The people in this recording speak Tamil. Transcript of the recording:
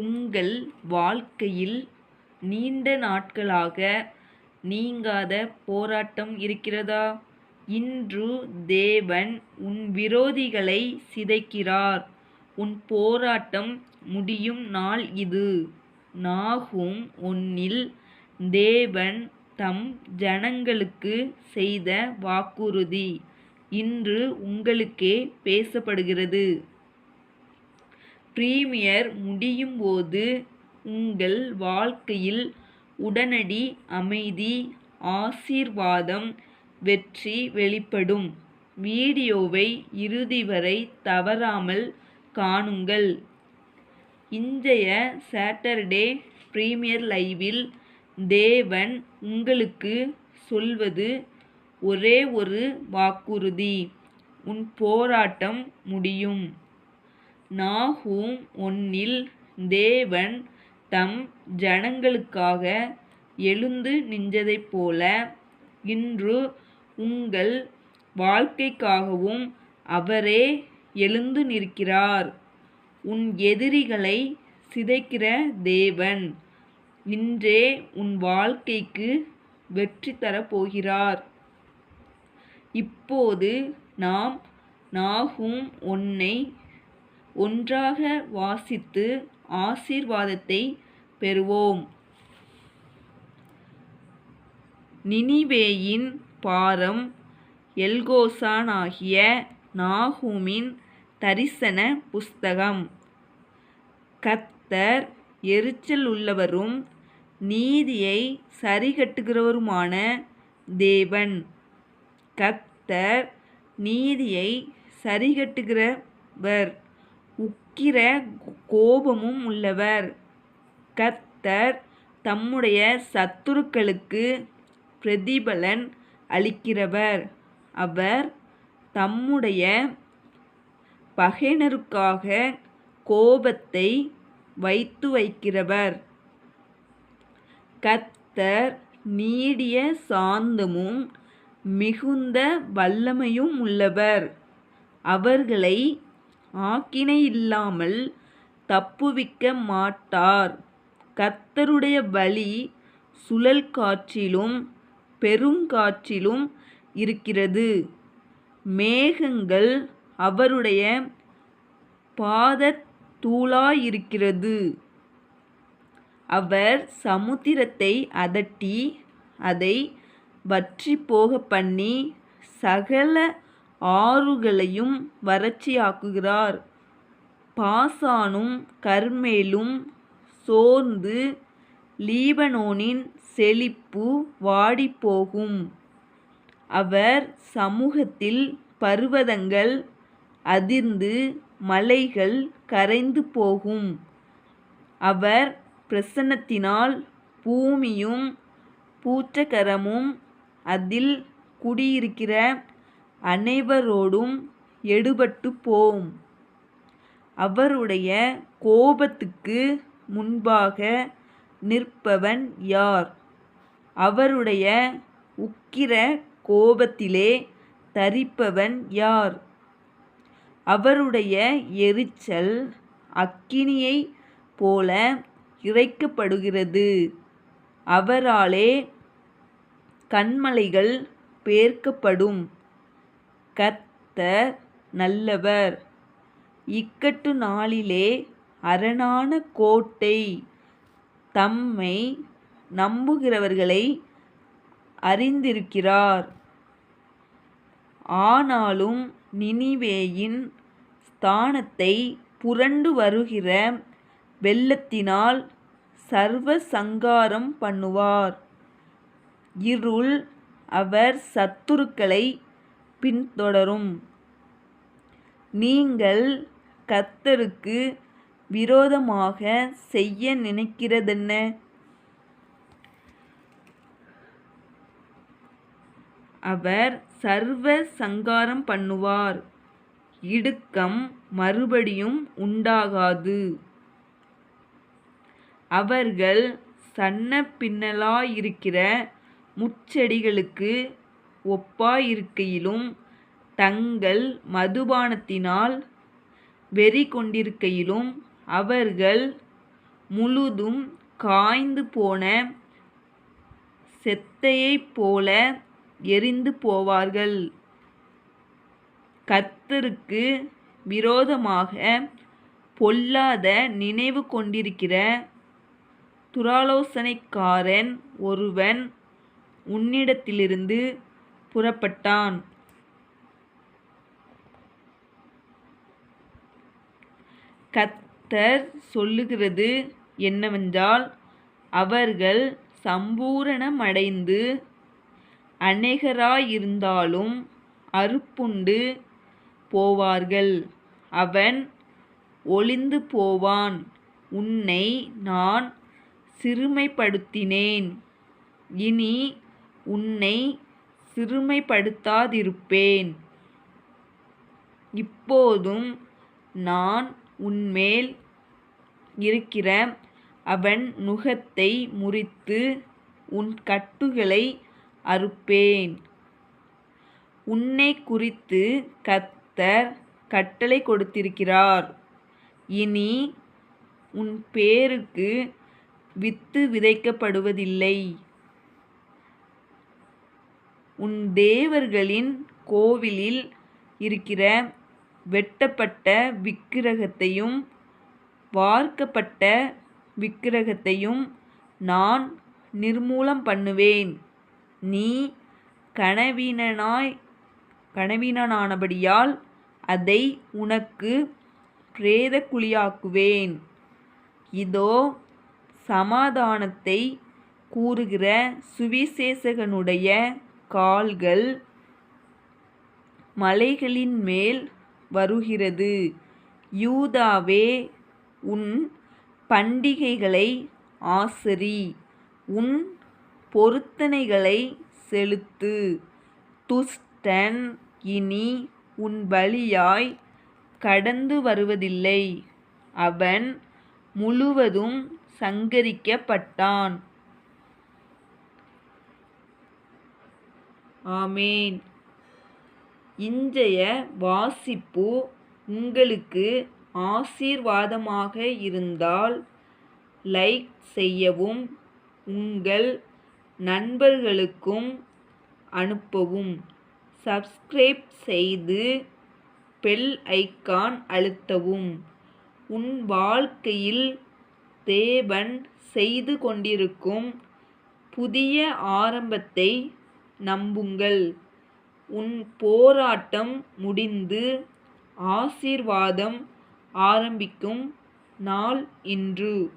உங்கள் வாழ்க்கையில் நீண்ட நாட்களாக நீங்காத போராட்டம் இருக்கிறதா? இன்று தேவன் உன் விரோதிகளை சிதைக்கிறார். உன் போராட்டம் முடியும் நாள் இது. நாகும் ஒன்னில் தேவன் தம் ஜனங்களுக்கு செய்த வாக்குறுதி. இன்று உங்களுக்கே பேசப்படுகிறது. பிரீமியர் முடியும் போது உங்கள் வாழ்க்கையில் உடனடி அமைதி ஆசீர்வாதம் வெற்றி வெளிப்படும். வீடியோவை இறுதி வரை தவறாமல் காணுங்கள். இன்றைய சாட்டர்டே பிரீமியர் லைவில் தேவன் உங்களுக்கு சொல்வது ஒரே ஒரு வாக்குறுதி. உன் போராட்டம் முடியும். நாகூம் ஒன்னில் தேவன் தம் ஜனங்களுக்காக எழுந்து நின்றதைப் போல இன்று உங்கள் வாழ்க்கைக்காகவும் அவரே எழுந்து நிற்கிறார். உன் எதிரிகளை சிதைக்கிற தேவன் இன்றே உன் வாழ்க்கைக்கு வெற்றி தரப்போகிறார் இப்போது நாம் நாகும் ஒன்னை ஒன்றாக வாசித்து ஆசீர்வாதத்தை பெறுவோம். நினிவேயின் பாரம் எல்கோசானாகிய நாகூமின் தரிசன புஸ்தகம். கத்தர் எரிச்சல் உள்ளவரும் நீதியை சரிகட்டுகிறவருமான தேவன். கத்தர் நீதியை சரிகட்டுகிறவர். உக்கிர கோபமும் உள்ளவர். கர்த்தர் தம்முடைய சத்துருக்களுக்கு பிரதிபலன் அளிக்கிறவர். அவர் தம்முடைய பகைனருக்காக கோபத்தை வைத்து வைக்கிறவர். கத்தர் நீடிய சாந்தமும் மிகுந்த வல்லமையும் உள்ளவர். அவர்களை ஆக்கினை இல்லாமல் தப்புவிக்க மாட்டார். கர்த்தருடைய வழி சுழல் காற்றிலும் பெருங்காற்றிலும் இருக்கிறது. மேகங்கள் அவருடைய பாதத்தூளாயிருக்கிறது அவர் சமுத்திரத்தை அதட்டி அதை வற்றி போக பண்ணி சகல ஆறுகளையும் வறட்சியாக்குகிறார். பாசானும் கர்மேலும் சோர்ந்து லீபனோனின் செழிப்பு வாடிப்போகும். அவர் சமூகத்தில் பர்வதங்கள் அதிர்ந்து மலைகள் கரைந்து போகும். அவர் பிரசன்னத்தினால் பூமியும் பூச்சக்கரமும் அதில் குடியிருக்கிற அனைவரோடும் எடுபட்டு போம். அவருடைய கோபத்துக்கு முன்பாக நிற்பவன் யார்? அவருடைய உக்கிர கோபத்திலே தரிப்பவன் யார்? அவருடைய எரிச்சல் அக்கினியைப் போல இறைக்கப்படுகிறது. அவராலே கண்மலைகள் பேர்க்கப்படும். கர்த்தர் நல்லவர் இக்கட்டு நாளிலே அரணான கோட்டை தம்மை நம்புகிறவர்களை அறிந்திருக்கிறார். ஆனாலும் நினிவேயின் ஸ்தானத்தை புரண்டு வருகிற வெள்ளத்தினால் சர்வ சங்காரம் பண்ணுவார். இருள் அவர் சத்துருக்களை பின்தொடரும். நீங்கள் கர்த்தருக்கு விரோதமாக செய்ய நினைக்கிறதென்ன? அவர் சர்வ சங்காரம் பண்ணுவார். இடுக்கம் மறுபடியும் உண்டாகாது. அவர்கள் சன்ன பின்னலாயிருக்கிற முச்செடிகளுக்கு ஒப்பாயிருக்கையிலும் தங்கள் மதுபானத்தினால் வெறி கொண்டிருக்கையிலும் அவர்கள் முழுதும் காய்ந்து போன செத்தையைப் போல எரிந்து போவார்கள். கர்த்தருக்கு விரோதமாக பொல்லாத நினைவு கொண்டிருக்கிற துராலோசனைக்காரன் ஒருவன் உன்னிடத்திலிருந்து புறப்பட்டான். கத்தர் சொல்லுகிறது என்னவென்றால் அவர்கள் சம்பூரணமடைந்து அநேகராயிருந்தாலும் அறுப்புண்டு போவார்கள். அவன் ஒளிந்து போவான். உன்னை நான் சிறுமைப்படுத்தினேன். இனி உன்னை சிறுமைப்படுத்தாதிருப்பேன். இப்போதும் நான் உன்மேல் இருக்கிற அவன் நுகத்தை முறித்து உன் கட்டுகளை அறுப்பேன். உன்னை குறித்து கத்தர் கட்டளை கொடுத்திருக்கிறார். இனி உன் பேருக்கு வித்து விதைக்கப்படுவதில்லை. உன் தேவர்களின் கோவிலில் இருக்கிற வெட்டப்பட்ட விக்கிரகத்தையும் வார்க்கப்பட்ட விக்கிரகத்தையும் நான் நிர்மூலம் பண்ணுவேன். நீ கனவீனனாய் கனவீனனானபடியால் அதை உனக்கு பிரேதக்குழியாக்குவேன். இதோ சமாதானத்தை கூறுகிற சுவிசேஷகனுடைய கால்கள் மலைகளின் மேல் வருகிறது. யூதாவே உன் பண்டிகைகளை ஆசரி. உன் பொருத்தனைகளை செலுத்து. துஷ்டன் இனி உன் வழியாய் கடந்து வருவதில்லை. அவன் முழுவதும் சங்கரிக்கப்பட்டான். ஆமேன். இன்றைய வாசிப்பு உங்களுக்கு ஆசீர்வாதமாக இருந்தால் லைக் செய்யவும் உங்கள் நண்பர்களுக்கும் அனுப்பவும். சப்ஸ்கிரைப் செய்து பெல் ஐக்கான் அழுத்தவும். உன் வாழ்க்கையில் தேவன் செய்து கொண்டிருக்கும் புதிய ஆரம்பத்தை நம்புங்கள். உன் போராட்டம் முடிந்து ஆசீர்வாதம் ஆரம்பிக்கும் நாள் இன்று.